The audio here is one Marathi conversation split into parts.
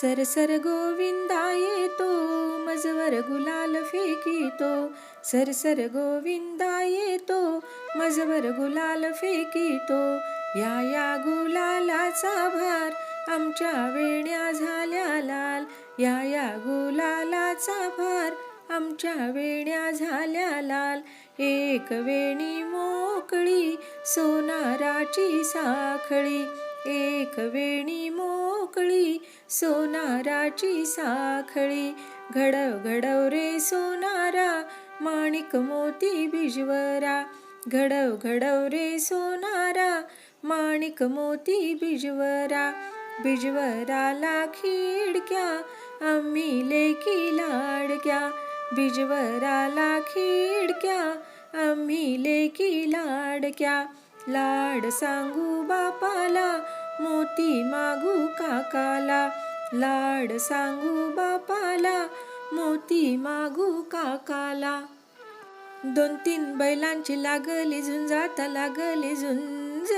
सरसर गोविंदा येतो मजवर गुलाल फेकितो. सरसर गोविंदा येतो मजवर गुलाल फेकितो. या या गुलालाचा भार आमच्या वेण्या झाल्या लाल. या या गुलालाचा भार आमच्या वेण्या झाल्या लाल. एक वेणी मोकळी सोनाराची साखळी. एक वेणी मोकळी सोनाराची साखळी. घडव घडव रे सोनारा माणिक मोती बिजवरा. घडव घडव रे सोनारा माणिक मोती बिजवरा. बिजवराला खिडक्या आम्ही लेकी लाडक्या. बिजवराला खिडक्या आम्ही लेकी लाडक्या. लाड सांगू बापाला मोती मागू काकाला. लाड सांगू बापाला मोती मागू काकाला. दोन तीन बैलांची लागली झुंजाता लागली झुंज.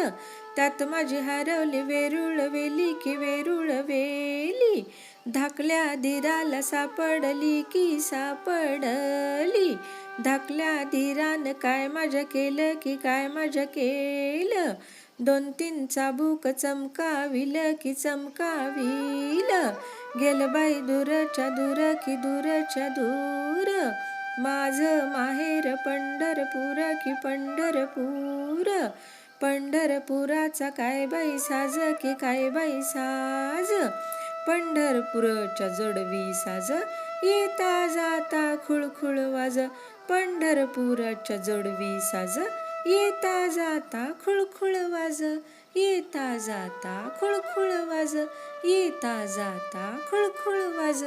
त्यात माझी हरवली वेरुळ वेली की वेरुळ वेली. धाकल्या धीराला सापडली की सापडली. धाकल्या धीरान काय माझ्या केलं की काय माझ्या केलं? दोन तीन चाबूक चमकाविल की चमकाविल. गेल बाई दूरच्या दूर की दूरच्या दूर. माझ माहेर पंढरपूर की पंढरपूर. पंढरपुराचा काय बाई साज की काय बाई साज? पंढरपूरच्या जोडवी साज येता जाता खुळखुळ वाज. पंढरपुराच्या जोडवी साज येता जाता खुळखुळ वाज. येता जाता खुळखुळ वाज येता जाता खुळखुळ वाज.